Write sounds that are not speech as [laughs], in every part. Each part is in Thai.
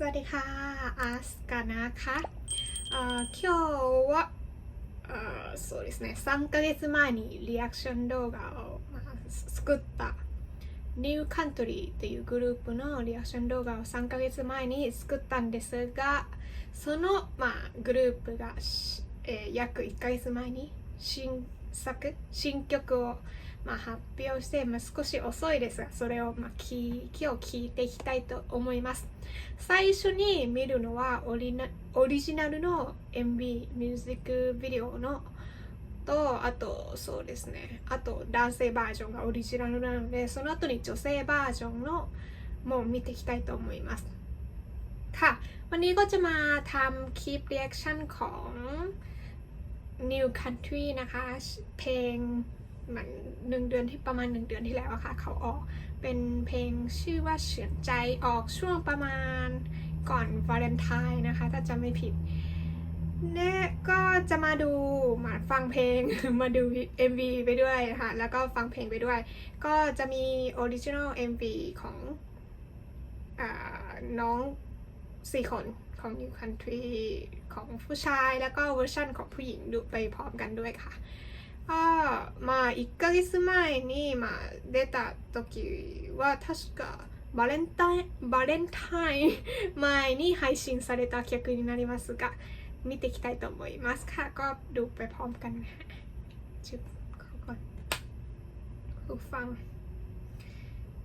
วัสดีค่ะ アスカนะคะあー今日はあーそうですね3ヶ月前にリアクション動画を、まあ、作ったニューカントリーっていうグループのリアクション動画を3ヶ月前に作ったんですがその、まあ、グループが、しえー約1ヶ月前に新作新曲を、 まあ、発表して、まあ、少し遅いですがそれを、まあ、き今日聞いていきたいと思います最初に見るのはオリナオリジナルの MV ミュージックビデオのとあとそうですねあと男性バージョンがオリジナルなのでその後に女性バージョンのも見ていきたいと思いますค่ะ วันนี้ก็จะมาทำคลิป reaction ของ New Country นะคะ เพลง เหมือนหนึ่งเดือนที่ประมาณหนึ่งเดือนที่แล้วอะค่ะ เขาออกเป็นเพลงชื่อว่าเฉือนใจออกช่วงประมาณก่อนวาเลนไทน์นะคะ ถ้าจำไม่ผิดเนี่ยก็จะมาดูมาฟังเพลงมาดู MV ไปด้วยนะคะแล้วก็ฟังเพลงไปด้วย ก็จะมี Original MV ของอน้องสี่คนของ New Country ของผู้ชาย แล้วก็เวอร์ชันของผู้หญิงดูไปพร้อมกันด้วยค่ะ ก็まあ1ヶ月前にまあ出た時は確かバレンタインバレンタイン前に配信された曲になりますが見ていきたいと思いますค่ะก็ดูไปพร้อมกันนะฮะจุดเข้าก่อนหูฟัง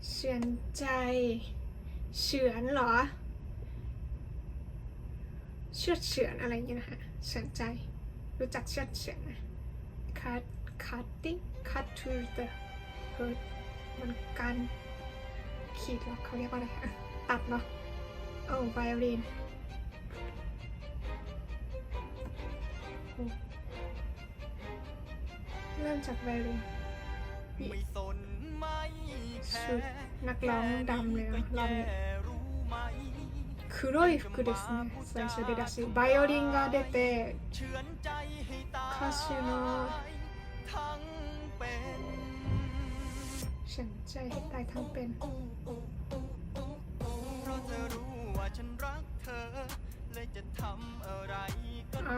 เฉือนใจเฉือนเหรอ เชือดเฉือนอะไรอย่างเงี้ยนะคะเฉือนใจ รู้จักเชือดเฉือน ไหม cut cutting cut to the hurt มันการขีดเหรอเขาเรียกว่าอะไรคะตัดเหรอโอ้ไวโอลินเริ่มจากไวโอลิน ไม่สนไม่แค ชุด ร์ นักร้องดำเลยนะรอบนี้ รู้ไหม 黒い服ですね最初出だしバイオリンが出て เฉือนใจให้ตาย 歌手の ฉือนใจให้ตายทั้งเป็น เพราะเธอรู้ว่าฉันรักเธอ เลยจะทำอะไรก็ได้ あ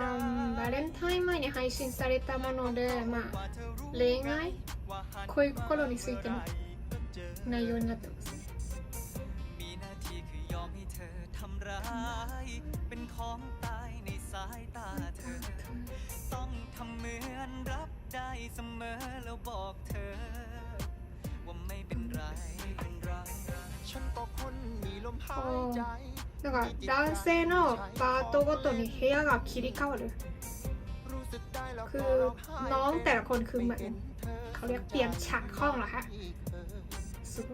ーバレンタイン前に配信されたもので、まあ、 ว่าเธอรู้ 恋愛 ว่าหัน 恋心についての ก็เจอ 内容になってます มีหน้าที่คือยอมให้เธอทำร้าย เป็นของตายในสายตาเธอ ต้องทำเหมือนรับได้เสมอแล้วบอกเธอ ว่า 어 내가 난세노 마또고또니 헤아가 길이 까워를 คือน้องแต่ละคนคือเหมือนเขาเรียกเปรียมฉากห้องเหรอคะสุด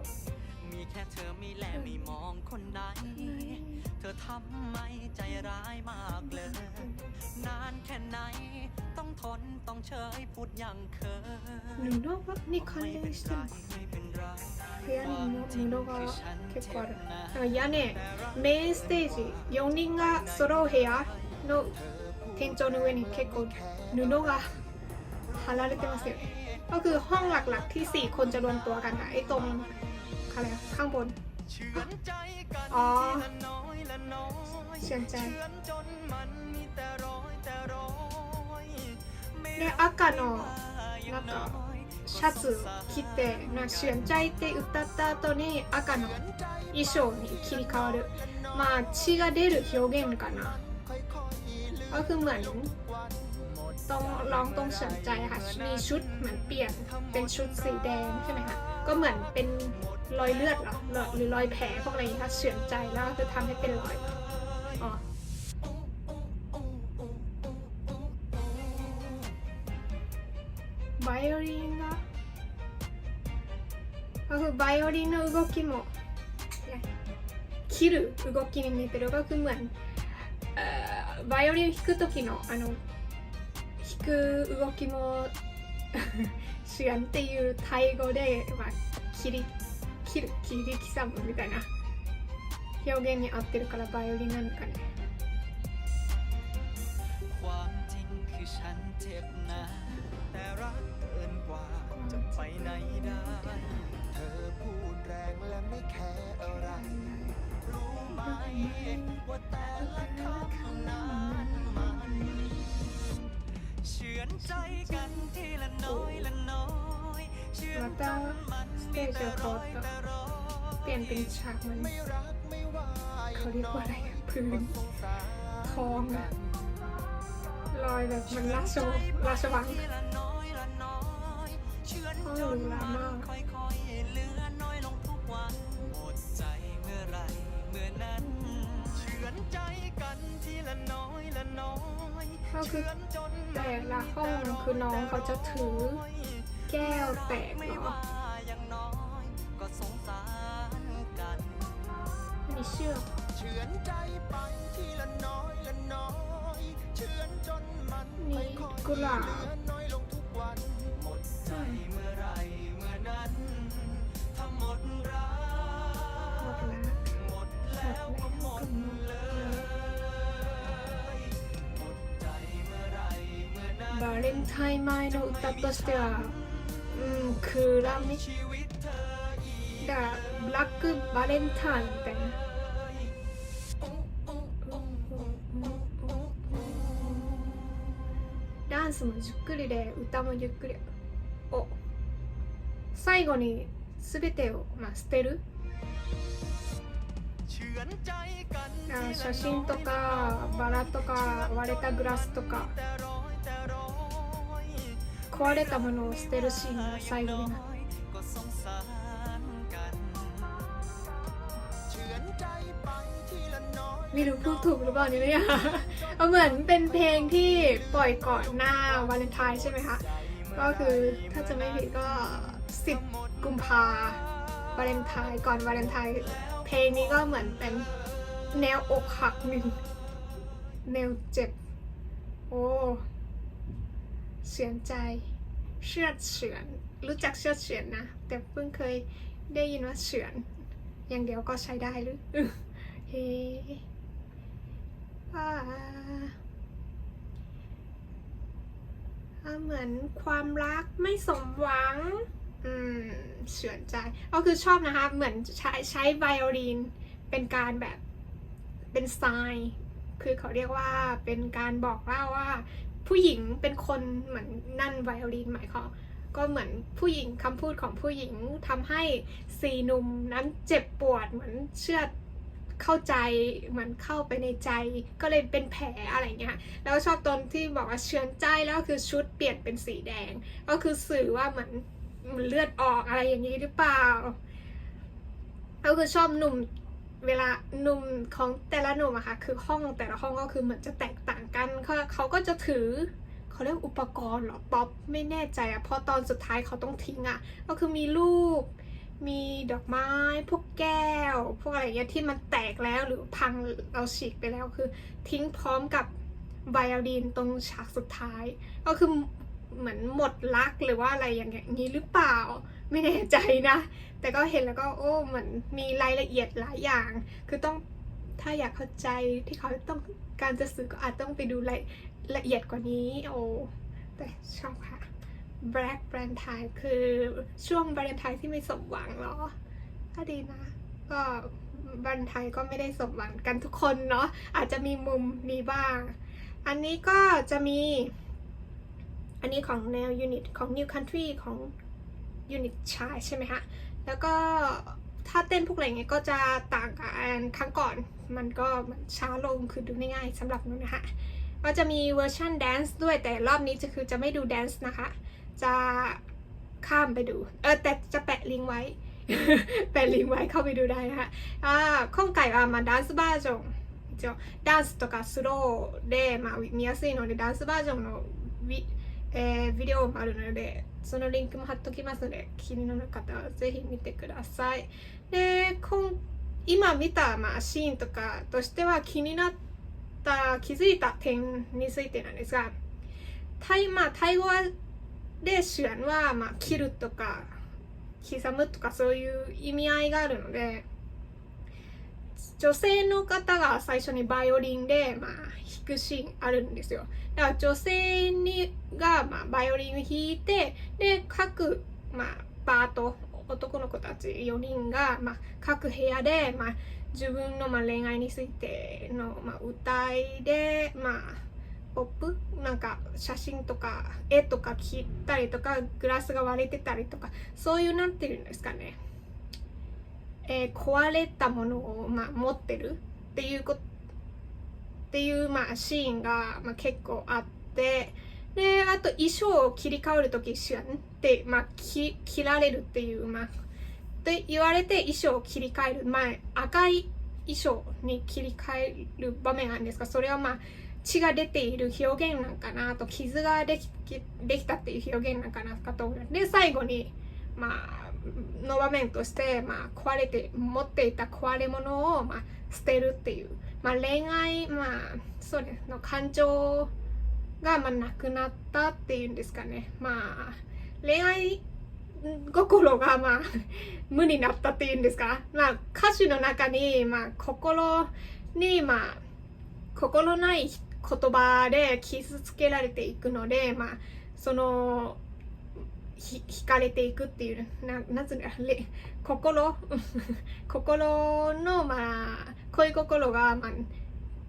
มีแค่เธอมีแลมีมองคนนั้น ธอทำไมใจร้ายมากเลย นานแค่ไหน ต้องทนต้องเฉยพูดอย่างเคย 눈도가 니컨디션 ไม่เป็นไร 태연이 눈도가 개과를 아 야네 메인 스테이지 영린가 서로 해야 너 텐션을 왜니 개고 눈도가 ฮาราเรเตมาเซก็คือห้องหลักๆที่ 4 คนจะรวมตัวกันนะไอ้ตรงอะไรข้างบน เฉือนใจกัน อ๋อ ทีละน้อยละน้อย เฉือนใจ เฉือนจนมันมีแต่รอยแต่รอยไม่ で รัก 赤の อย่ なん งน้ か อย シャツ着て「なしゅんちゃい」って歌った後に赤の衣装に切り替わるまあ血が出る表現かなก็คือเหมือน ต้องร้องตรงเฉียนใจอะค่ะมีชุดเหมือนเปลี่ยนเป็นชุดสีแดงใช่ไหมคะก็เหมือนเป็นรอยเลือดเหรอหรือรอยแผลพวกอะไรอย่างเงี้ยค่ะเฉือนใจแล้วก็คือทำให้เป็นรอยอ๋อバイオリンがก็คือไบโอลินの動きも切る動きに似てるก็คือเหมือนเอ่อไบโอลิน弾く時のあの弾 く動きもเฉือนっていうタイ語で、まあ、切り切る切り刻むみたいな表現に合ってるからバイオリンなのかね ความจริงคือฉันเจ็บนะแต่รักเกินกว่าจะไปไหน เจอโค้ดก็เปลี่ยนเป็นฉากมันเขาเรียกว่าอะไรพื้นทองลอยแบบมันราชวราชวังห้องหรูหรามากก็คือนแต่ละห้องคือน้องเขาจะถือแก้วแตกเนาะ เชือก เฉือนใจไปทีละน้อยละน้อยเฉือนจนมัน นี่ ค่อยๆ กุหลาบ เหลือน้อยลงทุกวัน หมดใจเมื่อไหรเมื่อนั้นถ้าหมดรัก หมดละ หมดแล้วก็หมดเลย หมดใจเมื่อไหรเมื่อนั้น バレンタイン前の歌としてはうんクーラーみ ชีวิตเธออีก だブラックバレンタインみたいな ダンスもじっくりで歌もゆっくり。を最後に全てを、まあ、捨てる。写真とかバラとか割れたグラスとか。壊れたものを捨てるシーンが最後になって ไม่รู้พูดถูกหรือเปล่าเนี่ยเอาเหมือนเป็นเพลงที่ปล่อยก่อนหน้าวาเลนไทน์ใช่ไหมคะ ก็คือถ้าจะไม่ผิดก็ 10 กุมภาวาเลนไทน์ก่อนวาเลนไทน์เพลงนี้ก็เหมือนเป็นแนวอกหักหนึ่งแนวเจ็บ โอ้เสียใจเชือเฉือนรู้จักเชือเฉือนนะ แต่เพิ่งเคยได้ยินว่าเฉือน อย่างเดียวก็ใช้ได้หรือเฮ้ อ่าเหมือนความรักไม่สมหวัง อืมเฉือนใจ ก็คือชอบนะคะ เหมือนใช้ใช้ไวโอลิน เป็นการแบบเป็นไซน์คือเขาเรียกว่าเป็นการบอกเล่าว่า ผู้หญิงเป็นคนเหมือนนั่นไวโอลินหมายความก็เหมือนผู้หญิงคำพูดของผู้หญิงทำให้สี่หนุ่มนั้นเจ็บปวดเหมือนเชื่อด เข้าใจมือนเข้าไปในใจก็เลยเป็นแผลอะไรเงี้ยแล้วชอบตอนที่บอกว่าเชือนใจแล้วคือชุดเปลี่ยนเป็นสีแดง ก็คือสื่อว่าเหมือนมันเลือดออกอะไรอย่างนี้หรือเปล่าก็คือชอบหนุ่มเวลาหนุ่มของแต่ละหนุ่มอะค่ะคือห้องแต่ละห้องก็คือเหมือนจะแตกต่างกันเขาเขาก็จะถือเขาเรียกอุปกรณ์หรอป๊อปไม่แน่ใจอะพราะตอนสุดท้ายเขาต้องทิ้งอะก็คือมีรูป มีดอกไม้พวกแก้ว พวกอะไรเงี้ยที่มันแตกแล้วหรือพังเราฉีกไปแล้วคือ ทิ้งพร้อมกับไวโอลินตรงฉากสุดท้าย ก็คือเหมือนหมดรักหรือว่าอะไรอย่างเงี้ยนี้หรือเปล่าไม่แน่ใจนะ แต่ก็เห็นแล้วก็โอ้เหมือนมีรายละเอียดหลายอย่าง คือต้องถ้าอยากเข้าใจที่เขาต้องการจะสื่อก็อาจต้องไปดูรายละเอียดกว่านี้ โอ้แต่ชอบค่ะ Black Valentine คือช่วง Valentine ที่ไม่สมหวังเหรอ ก็ดีนะ ก็วันไทยก็ไม่ได้สมหวังกันทุกคนเนาะอาจจะมีมุมนี้บ้าง อันนี้ก็จะมี อันนี้ของแนวยูนิตของ New Country ของยูนิตชายใช่ไหมคะ แล้วก็ถ้าเต้นพวกอะไรเงี้ยก็จะต่างกับอันครั้งก่อน มันก็มันช้าลงคือดูง่ายๆสำหรับนูนะคะ ก็จะมีเวอร์ชันแดนซ์ด้วยแต่รอบนี้จะคือจะไม่ดูแดนซ์นะคะ จะข้ามไปดู เออแต่จะแปะลิงก์ไว้ [laughs] แปะลิงก์ไว้เข้าไปดูได้นะคะอ่า今回はまあダンスバージョン一応ダンスとかスローで、まあ、見やすいのでダンスバージョンのビ,、えービデオもあるのでそのリンクも貼っときますので気になる方はぜひ見てくださいで今今見た、まあ、シーンとかとしては気になった気づいた点についてなんですがタイ,、まあ、タイ語 で手話は、まあ、切るとか刻むとかそういう意味合いがあるので女性の方が最初にバイオリンで、まあ、弾くシーンあるんですよ。だから女性にが、まあ、バイオリンを弾いてで各、まあ、パート男の子たち4人が、まあ、各部屋で、まあ、自分の、まあ、恋愛についての、まあ、歌いで、まあ、ポップなんか写真とか絵とか切ったりとかグラスが割れてたりとかそういうなんていうんですかね、えー壊れたものを、まあ、持ってる？っていうこっていう、まあ、シーンが、まあ、結構あってであと衣装を切り替える時一緒やんって、まあ、切られるっていう、まあ、って言われて衣装を切り替える、まあ、赤い衣装に切り替える場面があるんですがそれはまあ血が出ている表現なんかなと傷ができできたっていう表現なんかなかと思うで最後にまあの場面として、まあ、壊れて持っていた壊れ物を、まあ、捨てるっていう、まあ、恋愛まあそうねの感情が、まあ、なくなったっていうんですかね。まあ恋愛心がまあ無になったっていうんですか、まあ、歌詞の中に、まあ、心に、まあ、心ない言葉で傷つけられていくので、まあ、そのひ惹かれていくっていうななんつうんだ？れ心 [laughs] 心の、まあ、恋心が、まあ、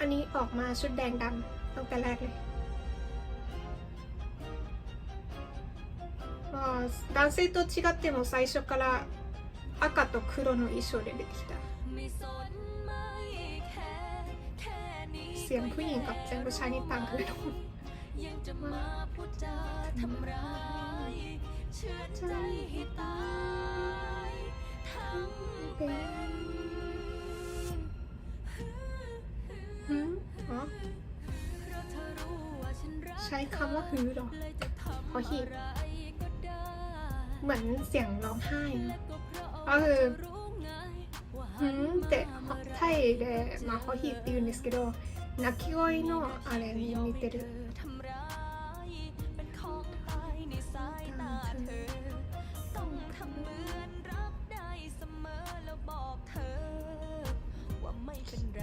อันนี้ออกมาชุดแดงดำตั้งแต่แรกเลย あー男性と違っても最初から赤と黒の衣装で出てきた ไม่สนไม่แค่แค่นี้ เสียงผู้หญิงกับเสียงผู้ชายนี่ต่างกันเลยทุกคน ยังจะมาพูดจาทำร้ายเชื่อใจให้ตายทั้งเป็น มอ๋อ เพราะเธอรู้ว่าฉันรัก ใช้คำว่าฮือเหรอ เลยจะทำ ขอหีบ อะไรก็ได้ เหมือนเสียงร้องไห้ และ นะ ก็เพราะ ก็คือ รู้ไงว่า หืมแต่ไทยでまあホヒって言うんですけど鳴き声のあれに似てる ทำร้ายเป็นของตายในสายตาเธอ ต้องทำเหมือนรับได้เสมอแล้วบอกเธอ ว่าไม่เป็นไร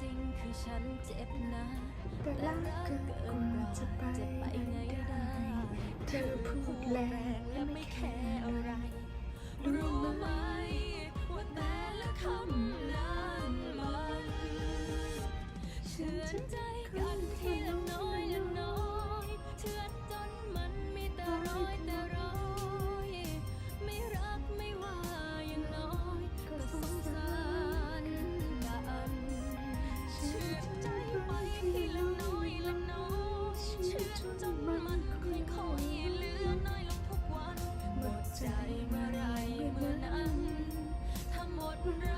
จริงคือฉันเจ็บนะแต่รักเกินกว่าจะไปไงได้เธอพูดแรงและไม่แคร์อะไร รู้ไหมว่าแต่ละคำนั้นมันเชื่อใจกันทีละน้อยละน้อยเชื่อจนมันมีแต่รอย จนมันค่อยๆเหลือน้อยลงทุกวัน หมดใจเมื่อไรเมื่อนั้นถ้าหมดรั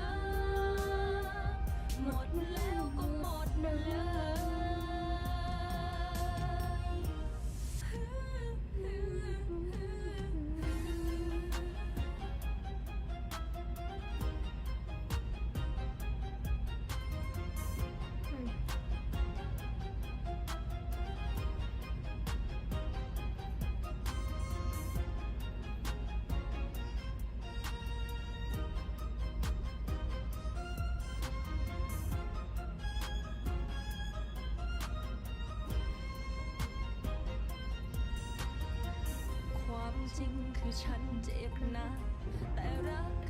ริงคือฉันเจ็บนะแต่รัก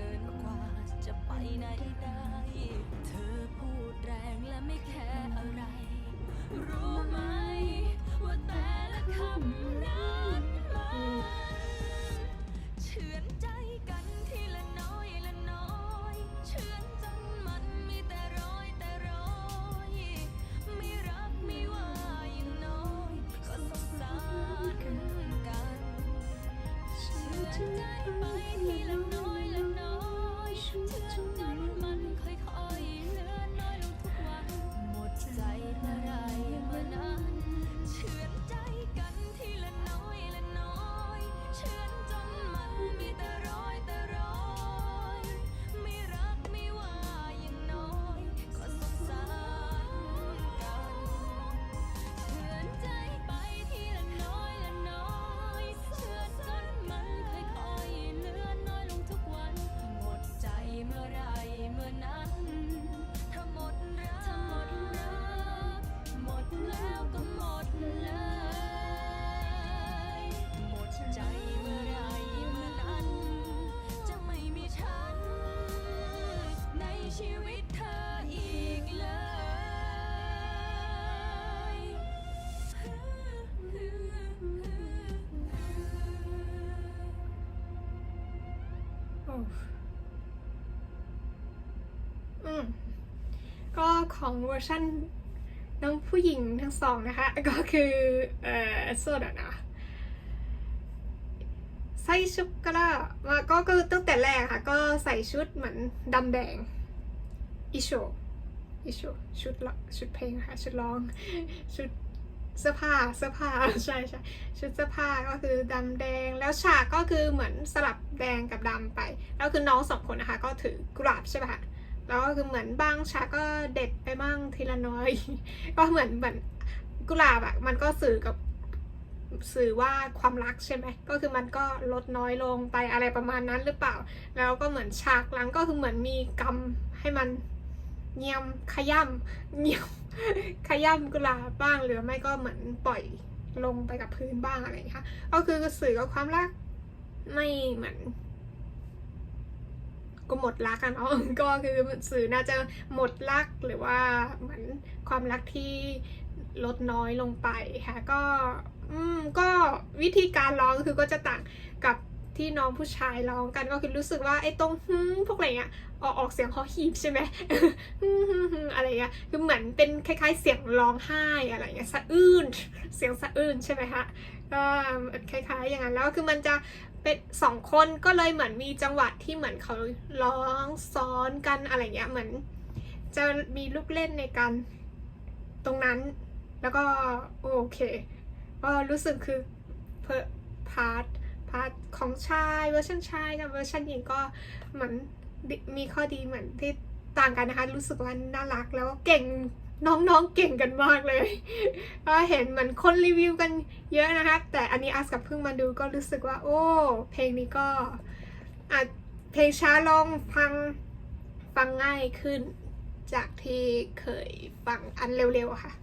ของเวอร์ชันน้องผู้หญิงทั้งสองนะคะ ก็คือเอ่อโซดานะ最初からまあก็คือตั้งแต่แรกค่ะ ก็ใส่ชุดเหมือนดำแดงอิโชอิโชชุดละชุดเพลงค่ะ ชุดร้อง ชุดเสื้อผ้าเสื้อผ้า ใช่ใช่ชุดเสื้อผ้าก็คือดำแดงแล้วฉากก็คือเหมือนสลับแดงกับดำไป แล้วคือน้องสองคนนะคะ ก็ถือกราบใช่ปะคะ แล้วก็คือเหมือนบางฉากก็เด็ดไปบ้างทีละน้อย ก็เหมือนเหมือนกุหลาบอะมันก็สื่อกับสื่อว่าความรักใช่ไหมก็คือมันก็ลดน้อยลงไปอะไรประมาณนั้นหรือเปล่า แล้วก็เหมือนฉากหลังก็คือเหมือนมีกรรมให้มันเงียมขย่ำเงียมขย่ำกุหลาบบ้างหรือไม่ก็เหมือนปล่อยลงไปกับพื้นบ้างอะไรอย่างเงี้ยค่ะก็คือสื่อกับความรักไม่เหมือน ก็หมดรักกันเนาะก็คือสื่อน่าจะหมดรักหรือว่าเหมือนความรักที่ลดน้อยลงไปค่ะก็อืมก็วิธีการร้องคือก็จะต่างกับที่น้องผู้ชายร้องกันก็คือรู้สึกว่าไอ้ตรงฮึพวกอะไรเงี้ยออกออกเสียงฮอฮีบใช่ไหมฮึมฮึมฮึมอะไรเงี้ยคือเหมือนเป็นคล้ายๆ เสียงร้องไห้อะไรเงี้ยสะอื้นเสียงสะอื้นใช่ไหมคะก็คล้ายๆอย่างนั้นแล้วคือมันจะ เป็นสองคนก็เลยเหมือนมีจังหวะที่เหมือนเขาร้องซ้อนกันอะไรเงี้ยเหมือน จะมีลูกเล่นในการตรงนั้น แล้วก็โอเคก็รู้สึกคือเพพาร์ทพาร์ทของชายเวอร์ชันชายกับเวอร์ชันหญิงก็เหมือนมีข้อดีเหมือนที่ต่างกันนะคะ รู้สึกว่าน่ารักแล้วก็เก่ง น้องๆเก่งกันมากเลย ก็เห็นเหมือนคนรีวิวกันเยอะนะคะ แต่อันนี้อัสกับเพิ่งมาดูก็รู้สึกว่า โอ้ เพลงนี้ก็อาจเพลงช้าลงฟังฟังง่ายขึ้น จากที่เคยฟังอันเร็วๆค่ะ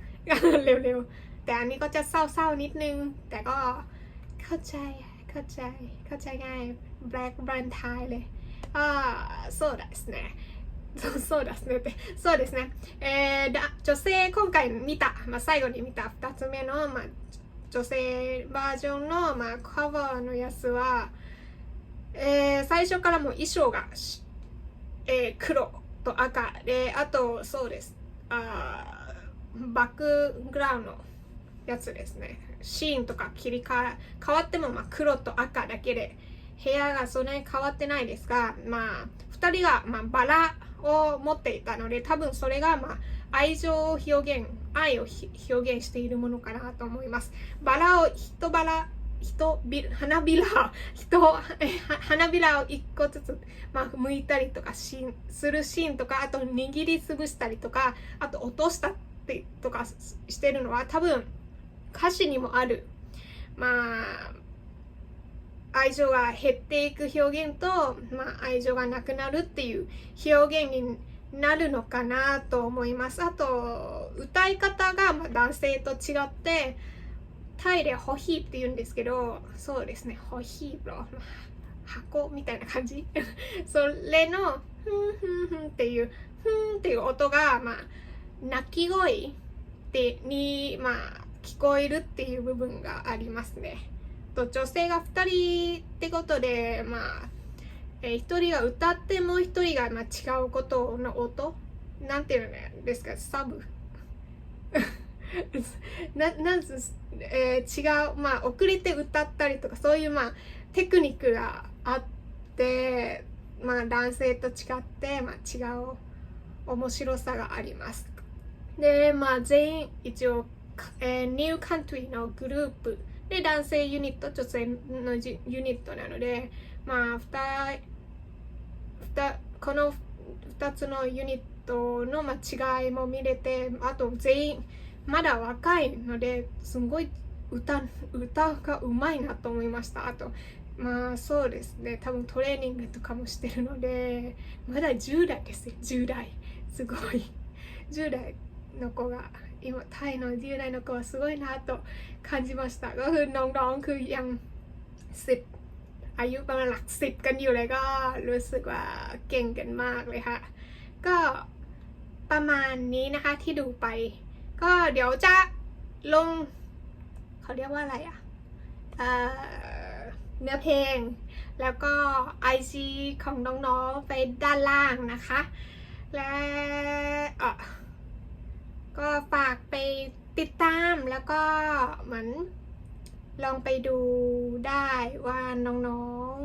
เร็วๆ แต่อันนี้ก็จะเศร้าๆนิดนึง แต่ก็เข้าใจเข้าใจเข้าใจง่าย Black Brand Thai เลยอ่า so that's นะ [laughs] そうそうですねって。そうですね。えー、だ女性今回見た、まあ、最後に見た2つ目の、まあ、女性バージョンの、まあ、カバーのやつは、えー最初からもう衣装が、えー黒と赤であとそうです。あバックグラウンドのやつですね。シーンとか切り替え変わってもまあ黒と赤だけで部屋がそんなに変わってないですがまあ2人がまあバラを持っていたので多分それがまあ愛情を表現愛を表現しているものかなと思います。バラを人バラ人び花びら人花びらを一個ずつ、まあ、剥いたりとかしするシーンとかあと握りつぶしたりとかあと落としたりとかしてるのは多分歌詞にもある。まあ愛情が減っていく表現と、まあ、愛情がなくなるっていう表現になるのかなと思います。あと歌い方がまあ男性と違ってタイでホヒーって言うんですけどそうですねホヒーロ箱みたいな感じ [laughs] それのふんふんふんっていうふんっていう音がまあ鳴き声でにまあ聞こえるっていう部分がありますね。と女性が2人ってことでまあ、えー、1人が歌ってもう1人がまあ違うことの音なんていうんですか？サブ？[laughs] ななんえー違うまあ遅れて歌ったりとかそういうまあテクニックがあってまあ男性と違って、まあ、違う面白さがあります。でまあ全員一応、えーニューカントリーのグループで男性ユニット女性のユニットなのでまあ2この2つのユニットのま違いも見れてあと全員まだ若いのですごい歌歌がうまいなと思いました。あとまあそうですね。多分トレーニングとかもしてるのでまだ10代ですよ。10代。すごい。10代の子が今タイの10代の子はすごいなと感じましたก็คือน้องๆคือยังสิบอายุประมาณหลักสิบกันอยู่เลยก็รู้สึกว่าเก่งกันมากเลยค่ะ ก็ประมาณนี้นะคะที่ดูไป ก็เดี๋ยวจะลง เขาเรียกว่าอะไรอะเอ่อเนื้อเพลง แล้วก็ IG ของน้องๆไปด้านล่างนะคะ และเอ่อ ก็ฝากไปติดตามแล้วก็เหมือนลองไปดูได้ว่าน้อง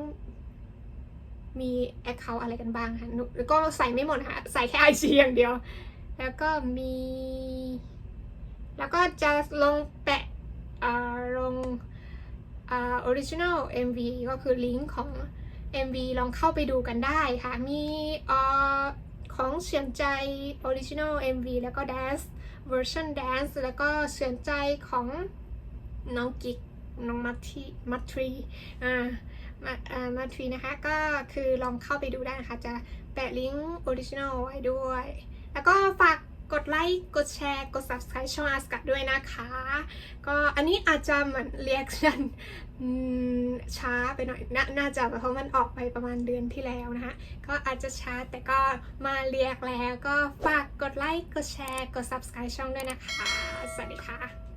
ๆ มีแอคเคาท์อะไรกันบ้างค่ะหนูแล้วก็ใส่ไม่หมดนะคะใส่แค่ไอจีอย่างเดียว แล้วก็มี แล้วก็จะลงแปะอ่าลงอ่า original MV ก็คือลิงก์ของ MV ลองเข้าไปดูกันได้ค่ะ มีอ่อ เสียงใจ original MV แล้วก็ dance version dance แล้วก็เสียงใจของน้องกิกน้องมัททีมัทรีอ่ามาอ่ามัทรีนะคะ ก็คือลองเข้าไปดูได้นะคะ จะแปะลิงก์ original ไว้ด้วย แล้วก็ฝาก กดไลค์กดแชร์กด subscribe ช่องอาสกัดด้วยนะคะ ก็อันนี้อาจจะเหมือนเรียกชันช้าไปหน่อยนน่าจะเพราะมันออกไปประมาณเดือนที่แล้วนะคะก็อาจจะช้าแต่ก็มาเรียกแล้วก็ฝากกดไลค์กดแชร์กด subscribe ช่องด้วยนะคะ สวัสดีค่ะ